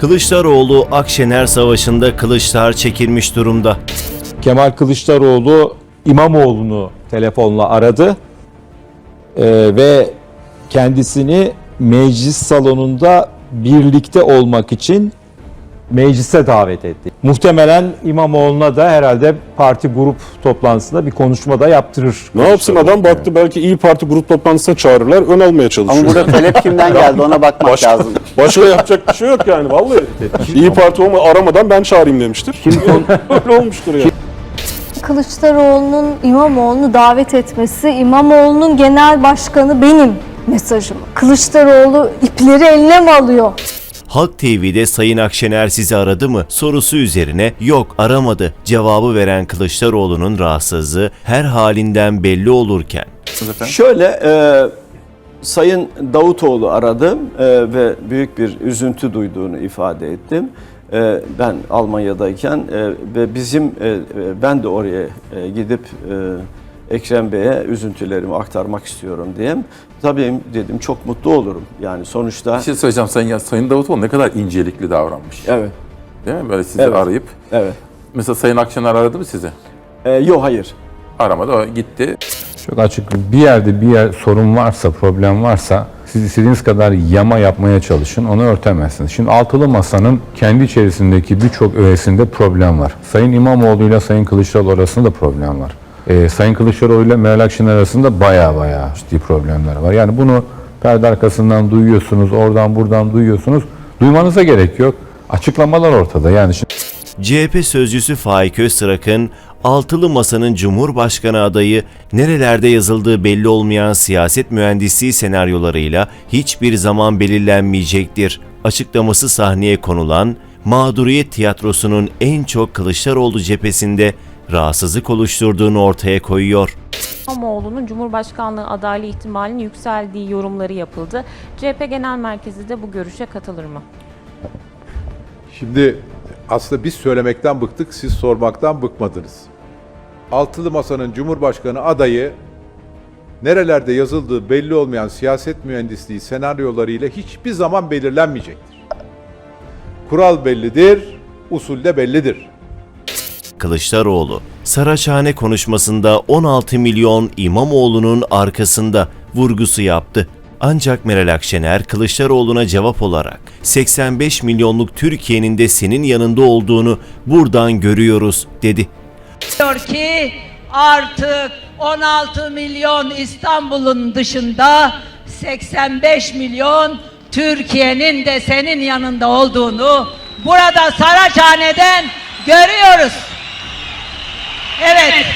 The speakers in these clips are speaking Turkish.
Kılıçdaroğlu Akşener Savaşı'nda kılıçlar çekilmiş durumda. Kemal Kılıçdaroğlu İmamoğlu'nu telefonla aradı Ee, ve kendisini meclis salonunda birlikte olmak için meclise davet etti. Muhtemelen İmamoğlu'na da herhalde parti grup toplantısında bir konuşma da yaptırır. Ne yapsın adam baktı belki İyi Parti grup toplantısına çağırırlar ön almaya çalışıyor. Ama burada talep kimden geldi ona bakmak Başka, lazım. başka yapacak bir şey yok yani vallahi. İyi Parti olma aramadan ben çağırayım demiştir. Öyle olmuştur yani. Kılıçdaroğlu'nun İmamoğlu'nu davet etmesi, İmamoğlu'nun genel başkanı benim mesajım. Kılıçdaroğlu ipleri eline mi alıyor? Halk TV'de Sayın Akşener sizi aradı mı sorusu üzerine yok aramadı cevabı veren Kılıçdaroğlu'nun rahatsızlığı her halinden belli olurken Şöyle e, Sayın Davutoğlu aradım e, ve büyük bir üzüntü duyduğunu ifade ettim. E, ben Almanya'dayken e, ve bizim e, e, ben de oraya e, gidip e, Ekrem Bey'e üzüntülerimi aktarmak istiyorum diyeyim. Tabii dedim çok mutlu olurum. Yani sonuçta Bir şey söyleyeceğim Sayın, ya, Sayın Davutoğlu ne kadar incelikli davranmış. evet Değil mi? Böyle sizi Evet. arayıp. evet. Mesela Sayın Akşener aradı mı sizi? E, yok hayır. Aramadı, o gitti. Çok açık bir yerde bir yer sorun varsa, problem varsa siz istediğiniz kadar yama yapmaya çalışın, onu örtemezsiniz. Şimdi altılı masanın kendi içerisindeki birçok öğesinde problem var. Sayın İmamoğlu ile Sayın Kılıçdaroğlu arasında da problem var. Ee, Sayın Kılıçdaroğlu ile Meral Akşener arasında baya baya ciddi problemler var. Yani bunu perde arkasından duyuyorsunuz, oradan buradan duyuyorsunuz. Duymanıza gerek yok. Açıklamalar ortada. Yani şimdi CHP sözcüsü Faik Öztrak'ın altılı masanın Cumhurbaşkanı adayı nerelerde yazıldığı belli olmayan siyaset mühendisliği senaryolarıyla hiçbir zaman belirlenmeyecektir. Açıklaması sahneye konulan mağduriyet tiyatrosunun en çok Kılıçdaroğlu cephesinde rahatsızlık oluşturduğunu ortaya koyuyor. İmamoğlu'nun Cumhurbaşkanlığı adaylığı ihtimalinin yükseldiği yorumları yapıldı. CHP Genel Merkezi de bu görüşe katılır mı? Şimdi aslında biz söylemekten bıktık, siz sormaktan bıkmadınız. Altılı Masa'nın Cumhurbaşkanı adayı nerelerde yazıldığı belli olmayan siyaset mühendisliği senaryolarıyla hiçbir zaman belirlenmeyecektir. Kural bellidir, usul de bellidir. Kılıçdaroğlu, Saraçhane konuşmasında 16 milyon İmamoğlu'nun arkasında vurgusu yaptı. Ancak Meral Akşener Kılıçdaroğlu'na cevap olarak 85 milyonluk Türkiye'nin de senin yanında olduğunu buradan görüyoruz dedi. Diyor ki artık 16 milyon İstanbul'un dışında 85 milyon Türkiye'nin de senin yanında olduğunu burada Saraçhane'den görüyoruz. Evet.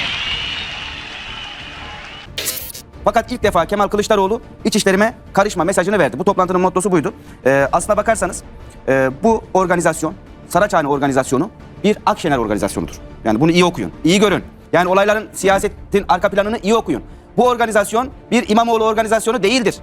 Fakat ilk defa Kemal Kılıçdaroğlu iç işlerime karışma mesajını verdi. Bu toplantının mottosu buydu. Ee, aslına bakarsanız e, bu organizasyon, Saraçhane organizasyonu bir Akşener organizasyonudur. Yani bunu iyi okuyun, iyi görün. Yani olayların siyasetin arka planını iyi okuyun. Bu organizasyon bir İmamoğlu organizasyonu değildir.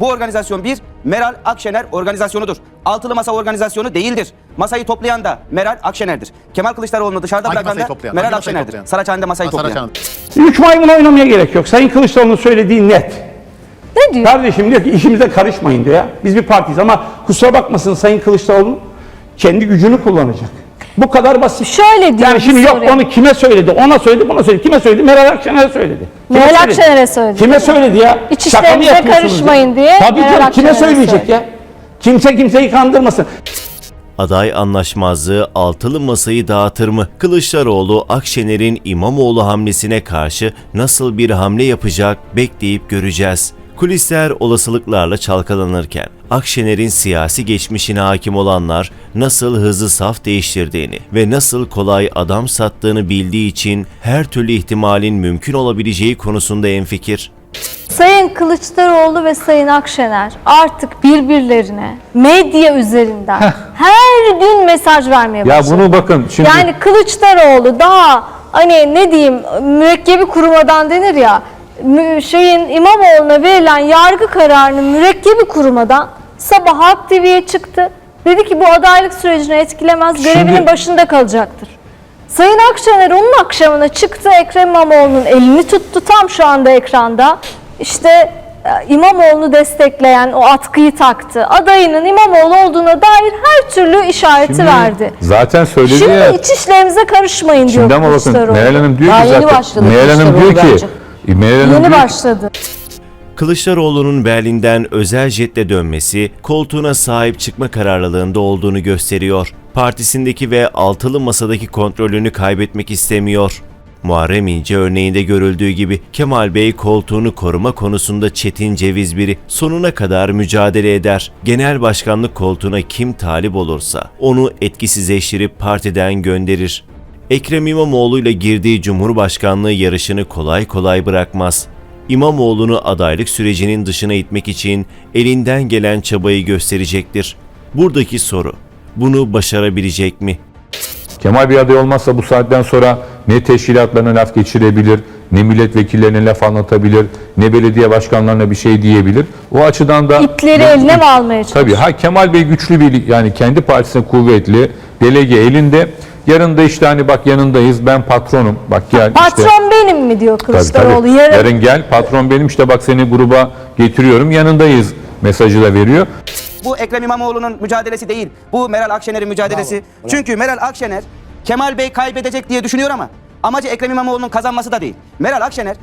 Bu organizasyon bir Meral Akşener organizasyonudur. Altılı Masa organizasyonu değildir. Masayı toplayan da Meral Akşener'dir. Kemal Kılıçdaroğlu'nu dışarıda Hangi bırakan masayı da toplayan? Meral Hangi masayı Akşener'dir. toplayan? Saraçhane'de masayı toplayan. Üç maymun oynamaya gerek yok. Sayın Kılıçdaroğlu'nun söylediği net. Ne diyor? Kardeşim diyor ki işimize karışmayın diyor ya. Biz bir partiyiz ama kusura bakmasın Sayın Kılıçdaroğlu kendi gücünü kullanacak. Bu kadar basit. Şöyle diyor Yani şimdi yok onu kime söyledi, ona söyledi, buna söyledi. Kime söyledi? Meral Akşener'e söyledi. Kime Meral söyledi? Akşener'e söyledi. Kime söyledi ya? Şaka mı yapıyorsunuz karışmayın diye Tabii Meral canım kime söyleyecek söyledi. ya? Kimse kimseyi kandırmasın. Aday anlaşmazlığı altılı masayı dağıtır mı? Kılıçdaroğlu Akşener'in İmamoğlu hamlesine karşı nasıl bir hamle yapacak bekleyip göreceğiz. Kulisler olasılıklarla çalkalanırken Akşener'in siyasi geçmişine hakim olanlar nasıl hızlı saf değiştirdiğini ve nasıl kolay adam sattığını bildiği için her türlü ihtimalin mümkün olabileceği konusunda enfikir. Sayın Kılıçdaroğlu ve Sayın Akşener artık birbirlerine medya üzerinden her gün mesaj vermeye ya başladı. bunu bakın şimdi Yani Kılıçdaroğlu daha hani ne diyeyim mürekkebi kurumadan denir ya şeyin İmamoğlu'na verilen yargı kararını mürekkebi kurumadan sabah Halk TV'ye çıktı. Dedi ki bu adaylık sürecini etkilemez, görevinin Şimdi- başında kalacaktır. Sayın Akşener onun akşamına çıktı Ekrem İmamoğlu'nun elini tuttu tam şu anda ekranda. İşte e, İmamoğlu'nu destekleyen o atkıyı taktı. Adayının İmamoğlu olduğuna dair her türlü işareti Şimdi verdi. Zaten söyledi Şimdi ya. iç işlerimize karışmayın diyor Şimdi ama bakın Kılıçdaroğlu. Meral Hanım diyor Daha ki yeni zaten. başladı Meral Hanım diyor Kılıçdaroğlu ki. bence. Meral Yeni başladı. Kılıçdaroğlu'nun Berlin'den özel jetle dönmesi koltuğuna sahip çıkma kararlılığında olduğunu gösteriyor. Partisindeki ve altılı masadaki kontrolünü kaybetmek istemiyor. Muharrem İnce örneğinde görüldüğü gibi Kemal Bey koltuğunu koruma konusunda çetin ceviz biri sonuna kadar mücadele eder. Genel başkanlık koltuğuna kim talip olursa onu etkisizleştirip partiden gönderir. Ekrem İmamoğlu ile girdiği Cumhurbaşkanlığı yarışını kolay kolay bırakmaz. İmamoğlu'nu adaylık sürecinin dışına itmek için elinden gelen çabayı gösterecektir. Buradaki soru, bunu başarabilecek mi? Kemal Bey aday olmazsa bu saatten sonra ne teşkilatlarına laf geçirebilir, ne milletvekillerine laf anlatabilir, ne belediye başkanlarına bir şey diyebilir. O açıdan da İpleri eline mi almaya çalışıyor? Tabii ha Kemal Bey güçlü bir yani kendi partisine kuvvetli, delege elinde. Yarın da işte hani bak yanındayız ben patronum bak gel işte. Patron benim mi diyor Tabii, Kılıçdaroğlu. tabii. Yarın Yarın gel patron benim işte bak seni gruba getiriyorum yanındayız mesajı da veriyor. Bu Ekrem İmamoğlu'nun mücadelesi değil. Bu Meral Akşener'in mücadelesi. Çünkü Meral Akşener Kemal Bey kaybedecek diye düşünüyor ama amacı Ekrem İmamoğlu'nun kazanması da değil. Meral Akşener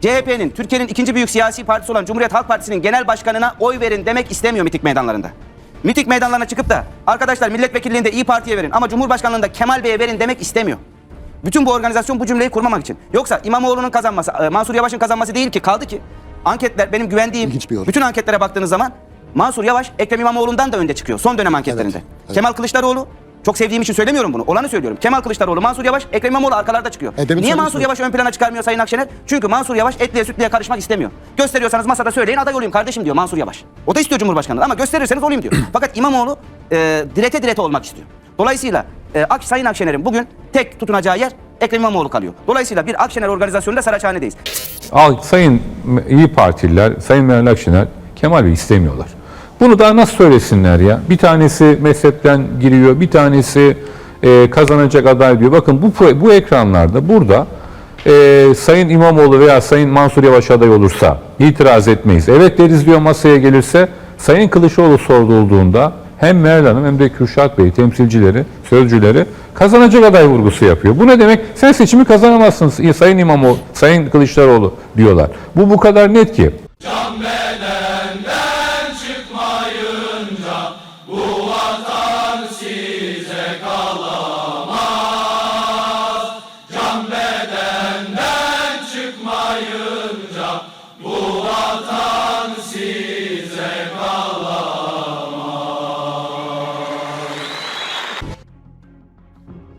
CHP'nin, Türkiye'nin ikinci büyük siyasi partisi olan Cumhuriyet Halk Partisi'nin genel başkanına oy verin demek istemiyor miting meydanlarında. Miting meydanlarına çıkıp da arkadaşlar milletvekilliğinde İyi Parti'ye verin ama Cumhurbaşkanlığında Kemal Bey'e verin demek istemiyor. Bütün bu organizasyon bu cümleyi kurmamak için. Yoksa İmamoğlu'nun kazanması, e, Mansur Yavaş'ın kazanması değil ki kaldı ki anketler benim güvendiğim bütün anketlere baktığınız zaman Mansur Yavaş Ekrem İmamoğlu'ndan da önde çıkıyor son dönem anketlerinde. Kemal Kılıçdaroğlu çok sevdiğim için söylemiyorum bunu. Olanı söylüyorum. Kemal Kılıçdaroğlu, Mansur Yavaş, Ekrem İmamoğlu arkalarda çıkıyor. Niye Mansur Yavaş ön plana çıkarmıyor Sayın Akşener? Çünkü Mansur Yavaş etliye sütlüye karışmak istemiyor. Gösteriyorsanız masada söyleyin aday olayım kardeşim diyor Mansur Yavaş. O da istiyor Cumhurbaşkanlığı ama gösterirseniz olayım diyor. Fakat İmamoğlu e, direte direte olmak istiyor. Dolayısıyla e, Ak, Sayın Akşener'in bugün tek tutunacağı yer Ekrem İmamoğlu kalıyor. Dolayısıyla bir Akşener organizasyonunda Saraçhane'deyiz. Al, sayın İyi Partililer, Sayın Meral Akşener Kemal Bey istemiyorlar. Bunu daha nasıl söylesinler ya? Bir tanesi mezhepten giriyor, bir tanesi e, kazanacak aday diyor. Bakın bu bu ekranlarda burada e, Sayın İmamoğlu veya Sayın Mansur Yavaş aday olursa itiraz etmeyiz. Evet deriz diyor masaya gelirse Sayın Kılıçdaroğlu sorulduğunda hem Meral Hanım hem de Kürşat Bey temsilcileri, sözcüleri kazanacak aday vurgusu yapıyor. Bu ne demek? Sen seçimi kazanamazsın Sayın İmamoğlu, Sayın Kılıçdaroğlu diyorlar. Bu bu kadar net ki.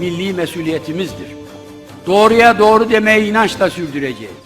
milli mesuliyetimizdir. Doğruya doğru demeyi inançla sürdüreceğiz.